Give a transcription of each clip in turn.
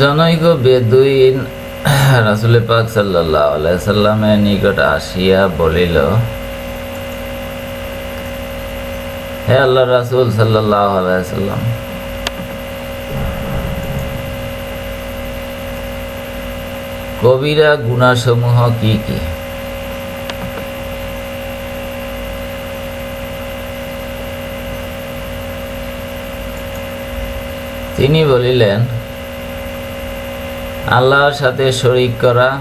জনৈক বেদুইন রাসুল পাক সাল্লাহ সাল্লামের নিকট আসিয়া বলিল, হে আল্লাহ রাসুল সাল্লাহ সাল্লাম, কবিরা গুণাসমূহ কি কি? তিনি বলিলেন আল্লাহর সাথে শরিক করা।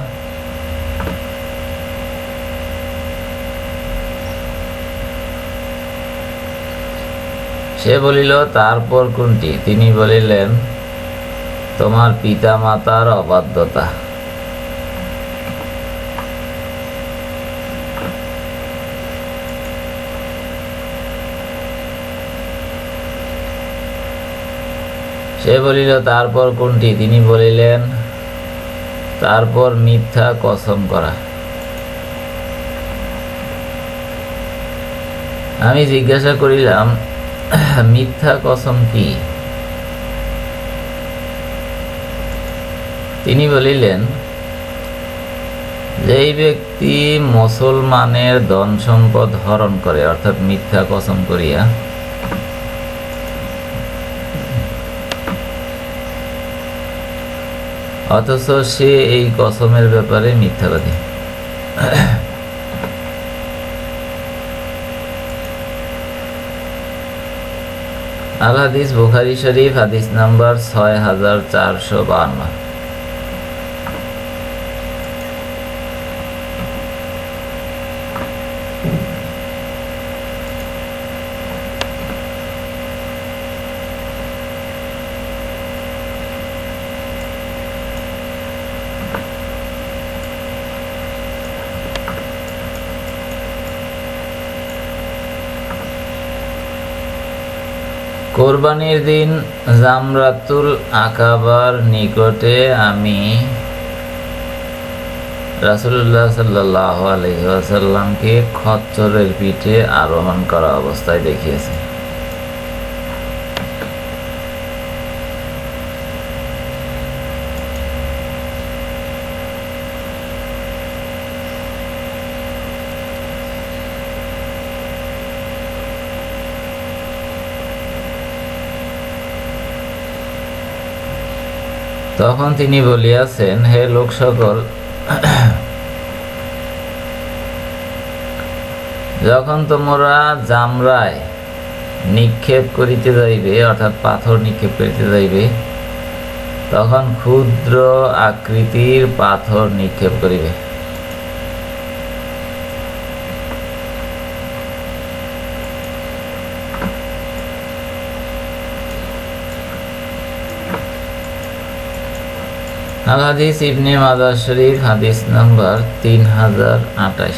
সে বলিল, তারপর কোনটি? তিনি বলিলেন, তোমার পিতা মাতার অবাধ্যতা। সে বলিল, তারপর কোনটি? তিনি বলিলেন তারপর মিথ্যা কসম করা। আমি জিজ্ঞাসা করিলাম, মিথ্যা কসম কি? তিনি বলিলেন, যেই ব্যক্তি মুসলমানের ধন সম্পদ হরণ করে, অর্থাৎ মিথ্যা কসম করিয়া অথচ সে এই কসমের ব্যাপারে মিথ্যাবাদী। আল হাদিস বুখারি শরীফ, হাদিস নাম্বার ছয় হাজার চারশো বান্ন কোরবানির দিন জামরাতুল আকাবার নিকটে আমি রাসুল্লাহ সাল্লাহ আলহিহাসাল্লামকে খচ্চরের পিঠে আরোহণ করা অবস্থায় দেখিয়েছি। তখন তিনি বলিয়াছেন, হে লোক সকল যখন তোমরা জামরায় নিক্ষেপ করিতে যাইবে, অর্থাৎ পাথর নিক্ষেপ করিতে যাইবে, তখন ক্ষুদ্র আকৃতির পাথর নিক্ষেপ করিবে। আল হাদিস ইবনে মাদার শরীফ হাদিস নাম্বার তিন হাজার আঠাশ।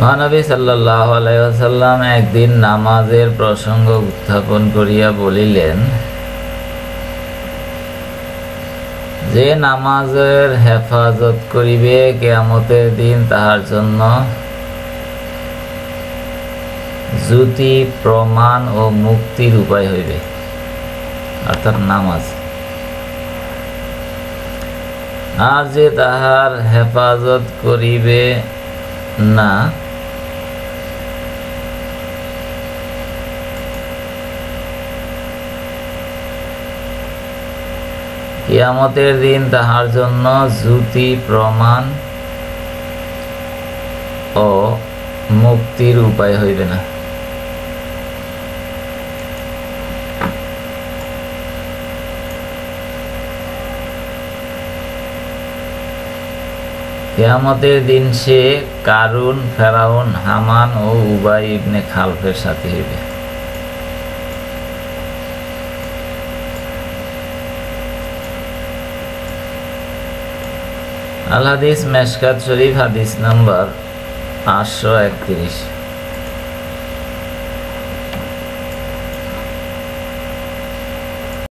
মহানবী সাল্লাহ আলাইসাল্লাম একদিন নামাজের প্রসঙ্গ উত্থাপন করিয়া বলিলেন, যে নামাজের হেফাজত করিবে কেয়ামতের দিন তাহার জন্য জ্যোতি, প্রমাণ ও মুক্তির উপায় হইবে। অর্থাৎ নামাজ। আর যে তাহার হেফাজত করিবে না কিয়ামতের দিন তাহার জন্য জ্যোতি প্রমাণ ও মুক্তির উপায় হইবে না। কেয়ামতের দিন সে কারুন, ফেরাউন, হামান ও উবাই ইবনে খালফের সাথে হইবে। আল হাদিস মেশকাত শরীফ হাদিস নাম্বার আটশো একত্রিশ।